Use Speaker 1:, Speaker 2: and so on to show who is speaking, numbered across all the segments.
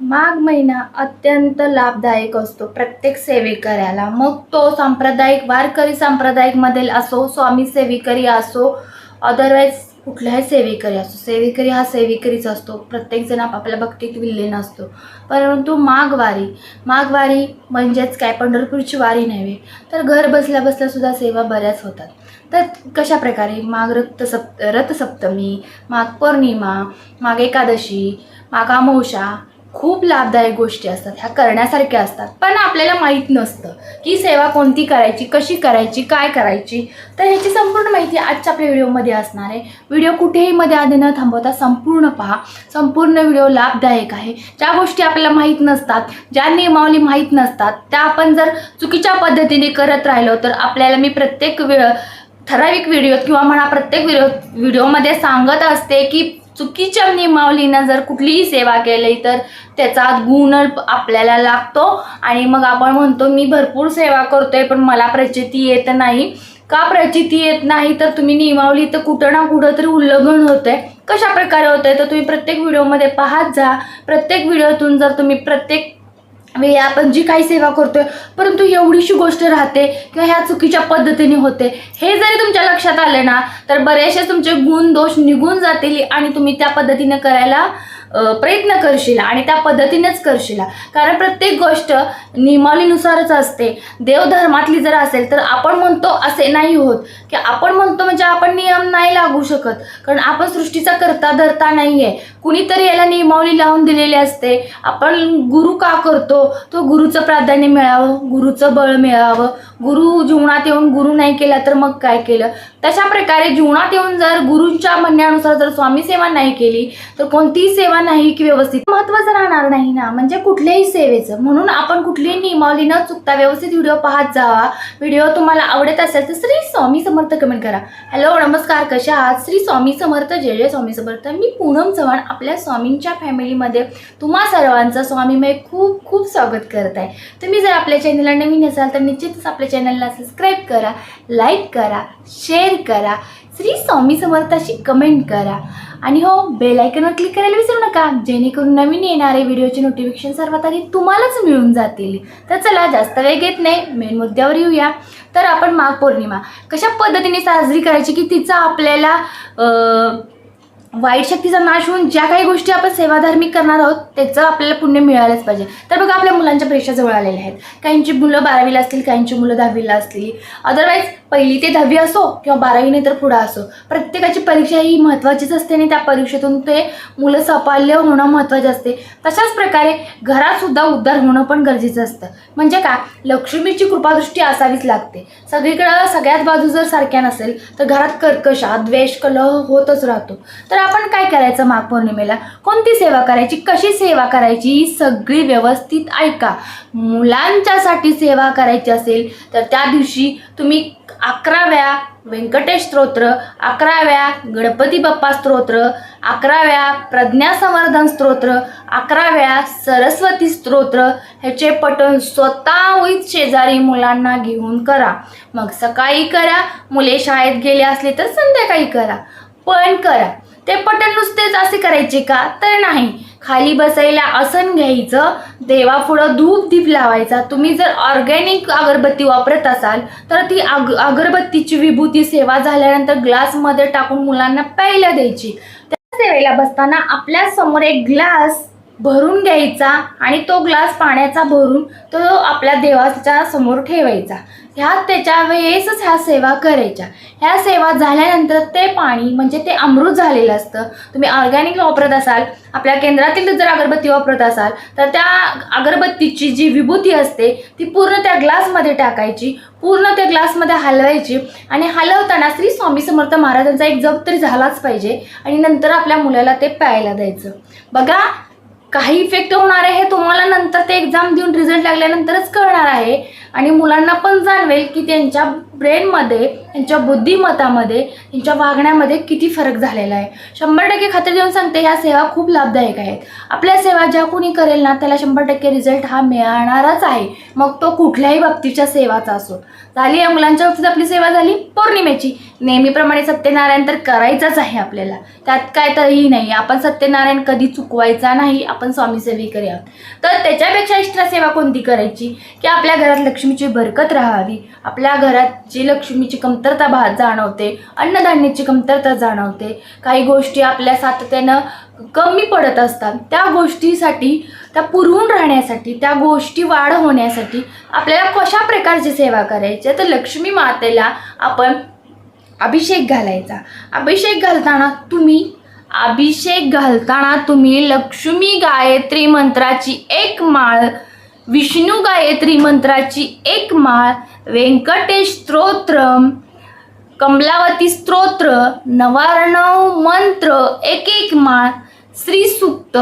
Speaker 1: माघ महिना अत्यंत लाभदायक असतो. प्रत्येक सेवेकऱ्याला. मग तो सांप्रदायिक वारकरी सांप्रदायिकमधील असो स्वामी सेविकरी असो अदरवाईज कुठलाही सेवेकरी असो. सेवेकरी हा सेवेकरीच असतो. प्रत्येकजण आपापल्या भक्तीत विल्लीन असतो. परंतु माघवारी माघवारी म्हणजेच काय? पंढरपूरची वारी नव्हे तर घर बसल्या बसल्यासुद्धा सेवा बऱ्याच होतात. तर कशा प्रकारे? माघ रक्तसप्त रथसप्तमी माघ पौर्णिमा माघ एकादशी माघ अमावशा खूप लाभदायक गोष्टी असतात ह्या करण्यासारख्या असतात. पण आपल्याला माहीत नसतं की सेवा कोणती करायची कशी करायची काय करायची. तर ह्याची संपूर्ण माहिती आजच्या आपल्या व्हिडिओमध्ये असणार आहे. व्हिडिओ कुठेही मध्ये आधी न थांबवता संपूर्ण पहा. संपूर्ण व्हिडिओ लाभदायक आहे. ज्या गोष्टी आपल्याला माहीत नसतात ज्या नियमावली माहीत नसतात त्या आपण जर चुकीच्या पद्धतीने करत राहिलो तर आपल्याला मी प्रत्येक वेळ ठराविक व्हिडिओ किंवा म्हणा प्रत्येक व्हिडिओ व्हिडिओमध्ये सांगत असते की चुकीच्या नियमावलीनं जर कुठलीही सेवा केली तर त्याचा गुण आपल्याला लागतो. आणि मग आपण म्हणतो मी भरपूर सेवा करतोय पण मला प्रचिती येत नाही. का प्रचिती येत नाही? तर तुम्ही नियमावली तर कुठं ना कुठं तरी उल्लंघन होतंय. कशा प्रकारे होतंय? तर तुम्ही प्रत्येक व्हिडिओमध्ये पाहत जा. प्रत्येक व्हिडिओतून जर तुम्ही प्रत्येक म्हणजे वेळी आपण जी काही सेवा करतोय परंतु एवढीशी गोष्ट राहते किंवा ह्या चुकीच्या पद्धतीने होते हे जरी तुमच्या लक्षात आले ना तर बरेचसे तुमचे गुण दोष निघून जातील आणि तुम्ही त्या पद्धतीने करायला प्रयत्न करशील आणि त्या पद्धतीनेच करशील. कारण प्रत्येक गोष्ट नियमावलीनुसारच असते. देवधर्मातली जर असेल तर आपण म्हणतो असे नाही होत. की आपण म्हणतो म्हणजे आपण नियम नाही लागू शकत. कारण आपण सृष्टीचा करता धरता नाही आहे कुणीतरी याला नियमावली लावून दिलेली असते. आपण गुरु का करतो? तो गुरुचं प्राधान्य मिळावं गुरुचं बळ मिळावं. गुरु जीवनात येऊन गुरु नाही केला तर मग काय केलं? तशा प्रकारे जीवनात येऊन जर गुरुंच्या म्हणण्यानुसार जर स्वामी सेवा नाही केली तर कोणतीही सेवा नाही की व्यवस्थित? महत्त्वाचं राहणार नाही ना म्हणजे कुठल्याही सेवेचं. म्हणून आपण कुठलीही नियमावली न चुकता व्यवस्थित व्हिडिओ पाहत जावा. व्हिडिओ तुम्हाला आवडत असेल तर श्री स्वामी समर्थ कमेंट करा. हॅलो नमस्कार कशा आहात? श्री स्वामी समर्थ जय जय स्वामी समर्थ. मी पूनम चव्हाण आपल्या स्वामींच्या फॅमिलीमध्ये तुम्हा सर्वांचं स्वामीमय खूप खूप स्वागत करत आहे तुम्ही जर आपल्या चॅनलला नवीन असाल तर निश्चितच आपल्या चॅनलला सबस्क्राईब करा लाईक करा शेअर करा श्री स्वामी समर्थाशी कमेंट करा. आणि हो बेल आयकनवर क्लिक करायला विसरू नका जेणेकरून नवीन येणारे व्हिडिओचे नोटिफिकेशन सर्वात आधी तुम्हालाच मिळून जातील. तर चला जास्त वेळ घेत नाही मेन मुद्द्यावर येऊया. तर आपण माघ पौर्णिमा कशा पद्धतीने साजरी करायची की तिचा आपल्याला वाईट शक्तीचा नाश होऊन ज्या काही गोष्टी आपण सेवाधार्मिक करणार आहोत त्याचं आपल्याला पुण्य मिळालंच पाहिजे. तर बघा आपल्या मुलांच्या परीक्षा जवळ आलेल्या आहेत. काहींची मुलं बारावीला असतील काहींची मुलं दहावीला असतील. अदरवाईज पहिली ते दहावी असो किंवा बारावी नंतर तर पुढं असो प्रत्येकाची परीक्षा ही महत्त्वाचीच असते आणि त्या परीक्षेतून ते मुलं सपाल्य होणं महत्त्वाचे असते. तशाच प्रकारे घरातसुद्धा उद्धार होणं पण गरजेचं असतं. म्हणजे काय लक्ष्मीची कृपादृष्टी असावीच लागते. सगळीकडं सगळ्याच बाजू जर सारख्या नसेल तर घरात कर्कशा द्वेष कलह होतच राहतो. तर आपण काय करायचं माघ पौर्णिमेला? कोणती सेवा करायची? कशी सेवा करायची? ही सगळी व्यवस्थित ऐका. मुलांच्यासाठी सेवा करायची असेल तर त्या दिवशी तुम्ही अकराव्या व्यंकटेश स्तोत्र अकराव्या गणपती बाप्पा स्तोत्र अकराव्या प्रज्ञासंवर्धन स्तोत्र अकराव्या सरस्वती स्तोत्र ह्याचे पठण स्वतः विथ शेजारी मुलांना घेऊन करा. मग सकाळी करा मुले शाळेत गेले असले तर संध्याकाळी करा. पण करा. ते पठण नुसतेच असे करायचे का? तर नाही. खाली बसायला आसन घ्यायचं देवापुढं धूप दीप लावायचा. तुम्ही जर ऑर्गॅनिक अगरबत्ती वापरत असाल तर ती अग अगरबत्तीची विभूती सेवा झाल्यानंतर ग्लासमध्ये टाकून मुलांना प्यायला द्यायची. त्या सेवेला बसताना आपल्यासमोर एक ग्लास भरून घ्यायचा आणि तो ग्लास पाण्याचा भरून तो आपल्या देवाच्या समोर ठेवायचा. ह्या त्याच्या वेळेसच ह्या सेवा करायच्या. ह्या सेवा झाल्यानंतर ते पाणी म्हणजे ते अमृत झालेलं असतं. तुम्ही ऑर्गॅनिक वापरत असाल आपल्या केंद्रातील जर अगरबत्ती वापरत असाल तर त्या अगरबत्तीची जी विभूती असते ती पूर्ण त्या ग्लासमध्ये टाकायची पूर्ण त्या ग्लासमध्ये हलवायची आणि हलवताना श्री स्वामी समर्थ महाराजांचा एक जप तरी झालाच पाहिजे आणि नंतर आपल्या मुलाला ते प्यायला द्यायचं. बघा काही इफेक्ट होणार आहे हे तुम्हाला नंतर ते एक्झाम देऊन रिझल्ट लागल्यानंतरच कळणार आहे. आणि मुलांना पण जाणवेल की त्यांच्या ब्रेनमध्ये त्यांच्या बुद्धिमत्तामध्ये त्यांच्या वागण्यामध्ये किती फरक झालेला आहे. शंभर टक्के खात्री देऊन सांगते ह्या सेवा खूप लाभदायक आहेत. आपल्या सेवा ज्या कोणी करेल ना त्याला शंभर टक्के रिझल्ट हा मिळणारच आहे. मग तो कुठल्याही बाबतीच्या सेवाचा असो. झाली या मुलांच्या बाबतीत आपली सेवा झाली पौर्णिमेची. नेहमीप्रमाणे सत्यनारायण तर करायचंच आहे आपल्याला. त्यात काय तरीही नाही. आपण सत्यनारायण कधी चुकवायचा नाही आपण स्वामी आहोत. तर त्याच्यापेक्षा एक्स्ट्रा सेवा कोणती करायची? की आपल्या घरात लक्ष्मीची बरकत राहावी. आपल्या घरात जी लक्ष्मीची कमतरता भा जाणवते अन्नधान्याची कमतरता जाणवते काही गोष्टी आपल्या सातत्यानं कमी पडत असतात त्या गोष्टीसाठी त्या पुरवून राहण्यासाठी त्या गोष्टी वाढ होण्यासाठी आपल्याला कशा प्रकारची सेवा करायची? तर लक्ष्मी मातेला आपण अभिषेक घालायचा. अभिषेक घालताना तुम्ही अभिषेक घालताना तुम्ही लक्ष्मी गायत्री मंत्राची एक माळ विष्णू गायत्री मंत्राची एक माळ व्यंकटेश स्तोत्र कमलावती स्तोत्र नवारणव मंत्र एक एक माळ श्री सूक्त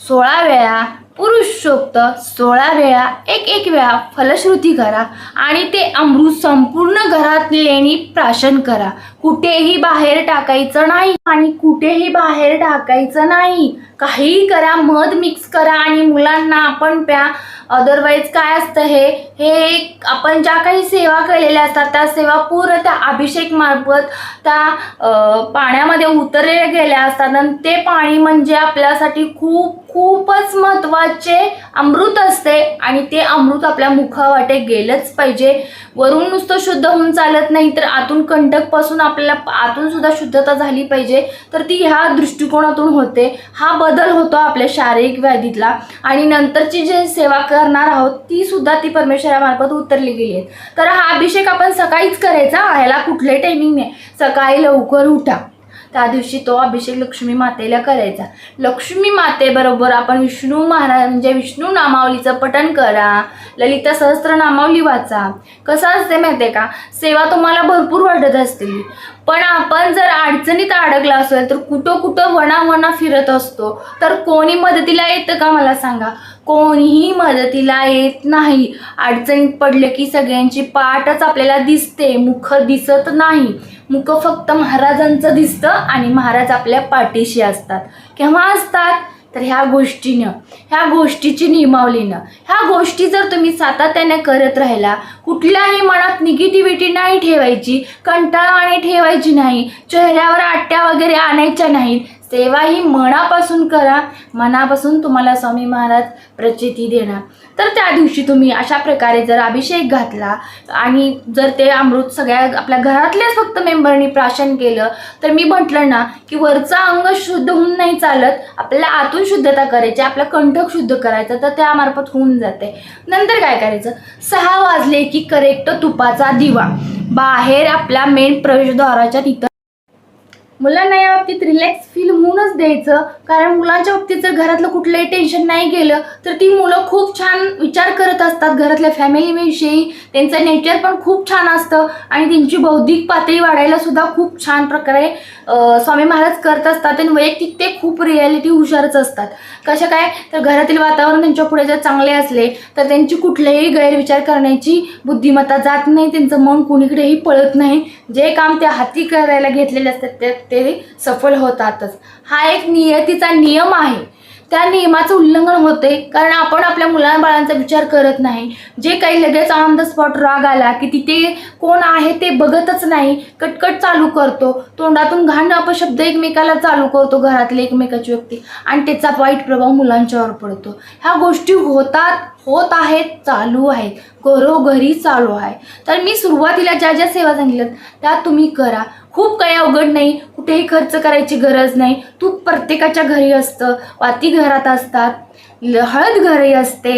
Speaker 1: सोळा वेळा पुरुषोक्त सोळा वेळा एक एक वेळा फलश्रुती करा आणि ते अमृत संपूर्ण घरात लेणी प्राशन करा. कुठेही बाहेर टाकायचं नाही आणि कुठेही बाहेर टाकायचं नाही. काहीही करा मध मिक्स करा आणि मुलांना आपण प्या अदरवाईज काय असतं हे? हे आपण ज्या काही सेवा केलेल्या असतात त्या सेवा पूर्ण त्या अभिषेक मार्फत त्या पाण्यामध्ये उतरलेल्या गेल्या असतात आणि ते पाणी म्हणजे आपल्यासाठी खूप खूपच महत्त्वाचे अमृत असते आणि ते अमृत आपल्या मुखावाटे गेलंच पाहिजे. वरून नुसतं शुद्ध होऊन चालत नाही तर आतून कंटकपासून आपल्याला आतून सुद्धा शुद्धता झाली पाहिजे. तर ती ह्या दृष्टिकोनातून होते. हा बदल होतो आपल्या शारीरिक व्याधीतला. आणि नंतरची जे सेवा करणार आहोत ती सुद्धा ती परमेश्वरामार्फत उतरली गेली आहे तर हा अभिषेक आपण सकाळीच करायचा. ह्याला कुठलंही टायमिंग नाही. सकाळी लवकर उठा. त्या दिवशी तो अभिषेक लक्ष्मी मातेला करायचा. लक्ष्मी मातेबरोबर आपण विष्णू महाराज म्हणजे विष्णू नामावलीचं पठण करा. ललिता सहस्त्रनामावली वाचा. कसं असते माहिती आहे का? सेवा तुम्हाला भरपूर वाटत असतील. पण आपण जर अडचणीत अडकला असेल तर कुठं कुठं वणा वणा फिरत असतो. तर कोणी मदतीला येतं का मला सांगा? कोणीही मदतीला येत नाही. अडचणीत पडलं की सगळ्यांची पाठच आपल्याला दिसते. मुख दिसत नाही. मुख फक्त महाराजांचं दिसतं आणि महाराज आपल्या पाठीशी असतात. केव्हा असतात? तर ह्या गोष्टीनं ह्या गोष्टीची नियमावलीनं. ह्या गोष्टी जर तुम्ही सातत्याने करत राहिला कुठल्याही मनात निगेटिव्हिटी नाही ठेवायची कंटाळवाणी ठेवायची नाही चेहऱ्यावर आट्या वगैरे आणायच्या नाहीत सेवा ही मनापासून करा मनापासून तुम्हाला स्वामी महाराज प्रचिती देणार. तर त्या दिवशी तुम्ही अशा प्रकारे जर अभिषेक घातला आणि जर ते अमृत सगळ्या आपल्या घरातल्याच फक्त मेंबरनी प्राशन केलं तर मी म्हटलं ना की वरचा अंग शुद्ध होऊन नाही चालत. आपल्याला आतून शुद्धता करायची आपला कंठक शुद्ध करायचं तर त्यामार्फत होऊन जाते. नंतर काय करायचं? सहा वाजले की करेक्ट तुपाचा दिवा. बाहेर आपल्या मेन प्रवेशद्वाराच्या तिथं मुलांना या बाबतीत रिलॅक्स फील होऊनच द्यायचं. कारण मुलांच्या बाबतीत जर घरातलं कुठलंही टेन्शन नाही गेलं तर ती मुलं खूप छान विचार करत असतात. घरातल्या फॅमिलीविषयी त्यांचं नेचर पण खूप छान असतं. आणि त्यांची बौद्धिक पातळी वाढायला सुद्धा खूप छान प्रकारे स्वामी महाराज करत असतात. आणि वैयक्तिक ते खूप रिॲलिटी हुशारच असतात. कशा काय? तर घरातील वातावरण त्यांच्या पुढे जर चांगले असले तर त्यांची कुठलेही गैरविचार करण्याची बुद्धिमत्ता जात नाही. त्यांचं मन कुणीकडेही पळत नाही. जे काम ते हाती करायला घेतलेले असतात ते ते सफल होतातच. हा एक नियतीचा नियम आहे. त्या नियमाचं उल्लंघन होते कारण आपण आपल्या मुलांबाळांचा विचार करत नाही. जे काही लगेच ऑन द स्पॉट राग आला की तिथे कोण आहे ते बघतच नाही. कटकट चालू करतो. तोंडातून घाण अपशब्द एकमेकाला चालू करतो घरातले एकमेकाची व्यक्ती. आणि त्याचा वाईट प्रभाव मुलांच्यावर पडतो. ह्या गोष्टी होतात होत आहेत चालू आहेत. घरोघरी चालू आहे. तर मी सुरुवातीला ज्या ज्या सेवा सांगितल्यात त्या तुम्ही करा. खूप काही अवघड नाही. कुठेही खर्च करायची गरज नाही. तूप प्रत्येकाच्या घरी असतं. वाती घरात असतात. हळद घरी असते.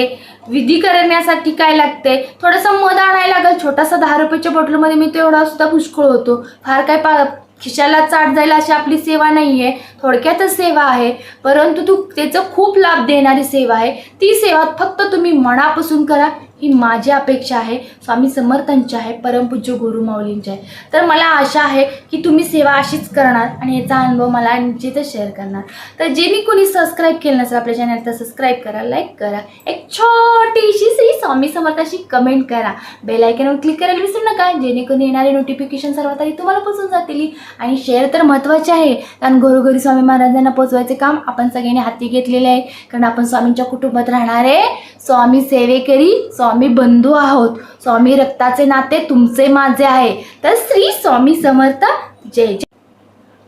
Speaker 1: विधी करण्यासाठी काय लागते? थोडंसं मध आणायला लागेल. छोटासा दहा रुपयाच्या बॉटलमध्ये मी तेवढा सुद्धा पुष्कळ होतो. फार काय पा खिशाला चाट जाईल अशी आपली सेवा नाही आहे थोडक्यातच सेवा आहे. परंतु तू त्याचं खूप लाभ देणारी सेवा आहे. ती सेवा फक्त तुम्ही मनापासून करा. ही माझी अपेक्षा आहे स्वामी समर्थांची आहे परमपूज्य गुरु माऊलींची आहे. तर मला आशा आहे की तुम्ही सेवा अशीच करणार आणि याचा अनुभव मला निश्चितच शेअर करणार. तर जे मी कोणी सबस्क्राईब केलं नसेल आपल्या चॅनल तर सबस्क्राईब करा लाईक करा. एक छोटीशी श्री स्वामी समर्थाशी कमेंट करा. बेलायकनवर क्लिक करायला विसरू नका जेणेकरून येणारे नोटिफिकेशन सर्वात आधी तुम्हाला पोचून जातील. आणि शेअर तर महत्त्वाचे आहे कारण घरोघरी स्वामी महाराजांना पोचवायचे काम आपण सगळ्यांनी हाती घेतलेले आहे. कारण आपण स्वामींच्या कुटुंबात राहणारे स्वामी सेवेकरी स्वामी स्वामी बंधू आहोत. स्वामी रक्ताचे नाते तुमचे माझे आहे. तर श्री स्वामी समर्थ जय जय.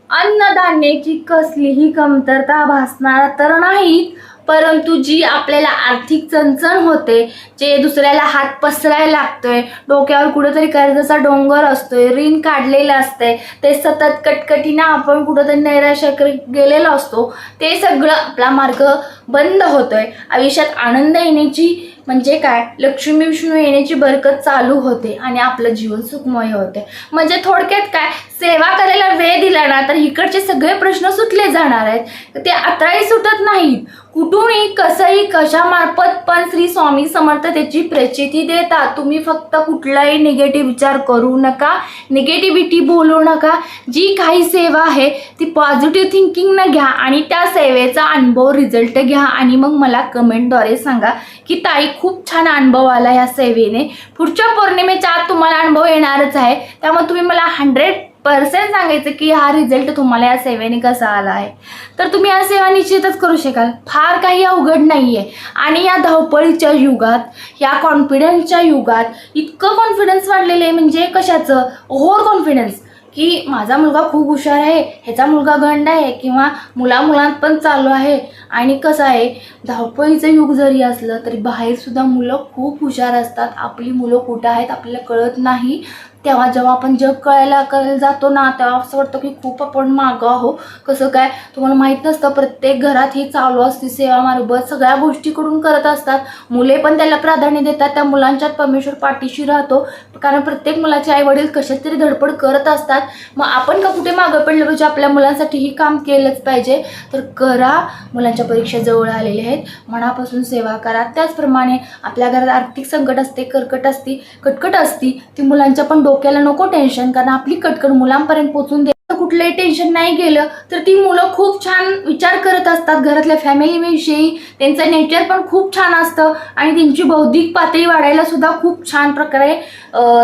Speaker 1: अन्नधान्याची कसलीही कमतरता भासणार तर नाहीत. परंतु जी आपल्याला आर्थिक चणचण होते जे दुसऱ्याला हात पसरायला लागतोय डोक्यावर कुठंतरी कर्जाचा डोंगर असतोय ऋण काढलेलं असतंय ते सतत कटकटीनं आपण कुठंतरी नैराश्याकडे गेलेलो असतो ते सगळं आपला मार्ग बंद होतोय. आयुष्यात आनंद येण्याची म्हणजे काय? लक्ष्मी विष्णू येण्याची बरकत चालू होते आणि आपलं जीवन सुखमय होते. म्हणजे थोडक्यात काय? सेवा करायला वेळ दिला ना तर इकडचे सगळे प्रश्न सुटले जाणार आहेत. ते आताही सुटत नाहीत. कुठूनही कसंही कशामार्फत पण श्री स्वामी समर्थ त्याची प्रचिती देतात. तुम्ही फक्त कुठलाही निगेटिव्ह विचार करू नका. निगेटिव्हिटी बोलू नका. जी काही सेवा आहे ती पॉझिटिव्ह थिंकिंगनं घ्या आणि त्या सेवेचा अनुभव रिझल्ट घ्या आणि मग मला कमेंटद्वारे सांगा की ताई खूप छान अनुभव आला या सेवेने. पुढच्या पौर्णिमेच्या आत तुम्हाला अनुभव येणारच आहे. त्यामुळे तुम्ही मला हंड्रेड पर्सेंट सांगायचं की हा रिझल्ट तुम्हाला या सेवेने कसा आला आहे तर तुम्ही या सेवा निश्चितच करू शकाल. फार काही अवघड नाही आहे आणि या धावपळीच्या युगात या कॉन्फिडन्सच्या युगात इतकं कॉन्फिडन्स वाढलेलं आहे म्हणजे कशाचं? ओव्हर कॉन्फिडन्स की माझा मुलगा खूप हुशार आहे ह्याचा मुलगा गंड आहे किंवा मुलामुलांत पण चालू आहे. आणि कसं आहे धावपळीचं युग जरी असलं तरी बाहेरसुद्धा मुलं खूप हुशार असतात. आपली मुलं कुठं आहेत आपल्याला कळत नाही. तेव्हा जेव्हा आपण जग कळायला करायला जातो ना तेव्हा असं वाटतं की खूप आपण मागं आहो. कसं काय? तुम्हाला माहीत नसतं प्रत्येक घरात ही चालू असते सेवा मार्फत सगळ्या गोष्टीकडून करत असतात. मुले पण त्याला प्राधान्य देतात. त्या मुलांच्यात परमेश्वर पाठीशी राहतो. कारण प्रत्येक मुलाचे आई वडील कशात तरी धडपड करत असतात. मग आपण का कुठे मागं पडलं पाहिजे? आपल्या मुलांसाठी ही काम केलंच पाहिजे. तर करा. मुलांच्या परीक्षा जवळ आलेल्या आहेत. मनापासून सेवा करा. त्याचप्रमाणे आपल्या घरात आर्थिक संकट असते कर्कट असती कटकट असती ती मुलांच्या पण डोक्याला नको टेन्शन कारण आपली कटकट मुलांपर्यंत पोहोचून दे कुठलंही टेन्शन नाही गेलं तर ती मुलं खूप छान विचार करत असतात घरातल्या फॅमिलीविषयी त्यांचं नेचर पण खूप छान असतं आणि त्यांची बौद्धिक पातळी वाढायला सुद्धा खूप छान प्रकारे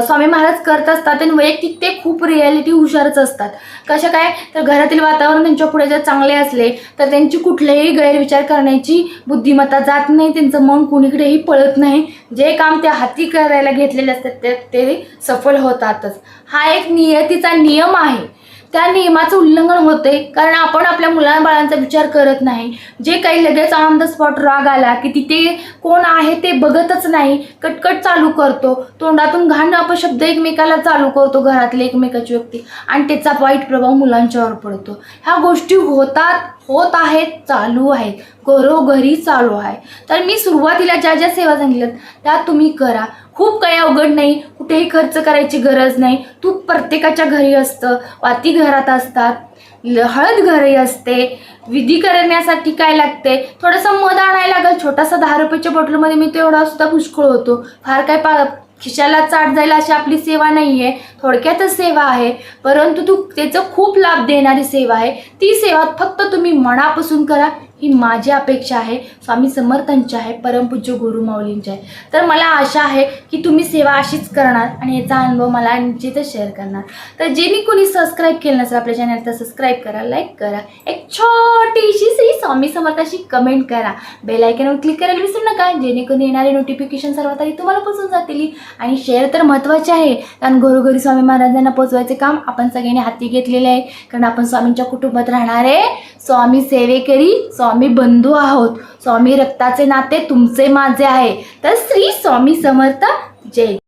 Speaker 1: स्वामी महाराज करत असतात आणि वैयक्तिक ते खूप रियालिटी हुशारच असतात. कशा काय? तर घरातील वातावरण त्यांच्या पुढे जर चांगले असले तर त्यांची कुठलेही गैरविचार करण्याची बुद्धिमत्ता जात नाही त्यांचं मन कुणीकडेही पळत नाही. जे काम ते हाती करायला घेतलेले असतात ते सफल होतातच. हा एक नियतीचा नियम आहे. त्या नियमाचं उल्लंघन होते कारण आपण आपल्या मुलांबाळांचा विचार करत नाही. जे काही लगेच ऑन द स्पॉट राग आला की तिथे कोण आहे ते बघतच नाही कटकट चालू करतो. तोंडातून घाण अपशब्द एकमेकाला चालू करतो घरातले एकमेकाची व्यक्ती. आणि त्याचा वाईट प्रभाव मुलांच्यावर पडतो. ह्या गोष्टी होतात होत आहेत चालू आहेत. घरोघरी चालू आहे. तर मी सुरुवातीला ज्या ज्या सेवा सांगितल्यात त्या तुम्ही करा. खूप काही अवघड नाही. कुठेही खर्च करायची गरज नाही. तूप प्रत्येकाच्या घरी असतं. वाती घरात असतात. हळद घरी असते. विधी करण्यासाठी काय लागते? थोडंसं मध आणायला लागेल. छोटासा दहा रुपयाच्या बॉटलमध्ये मी तेवढा सुद्धा पुष्कळ होतो. फार काय पा खिशाला चाट जाईल अशी आपली सेवा नाही आहे थोडक्यातच सेवा आहे. परंतु तू त्याचं खूप लाभ देणारी सेवा आहे. ती सेवा फक्त तुम्ही मनापासून करा. ही माझी अपेक्षा आहे. स्वामी समर्थांची आहे परमपूज्य गुरुमाऊलींची आहे. तर मला आशा आहे की तुम्ही सेवा अशीच करणार आणि याचा अनुभव मला निश्चितच शेअर करणार. तर जे मी कोणी सबस्क्राईब केलं नसेल आपल्या चॅनल तर सबस्क्राईब करा लाईक करा. एक छोटीशी श्री स्वामी समर्थाशी कमेंट करा. बेलायकनवर क्लिक करायला विसरू नका जेणेकरून येणारे नोटिफिकेशन सर्वात आधी तुम्हाला पोचून जातील. आणि शेअर तर महत्त्वाचे आहे. कारण घरोघरी स्वामी महाराजांना पोचवायचे काम आपण सगळ्यांनी हाती घेतलेले आहे. कारण आपण स्वामींच्या कुटुंबात राहणारे स्वामी सेवेकरी स्वामी बंधू आहोत. स्वामी रक्ताचे नाते तुमचे माझे आहे. तर श्री स्वामी समर्थ जय.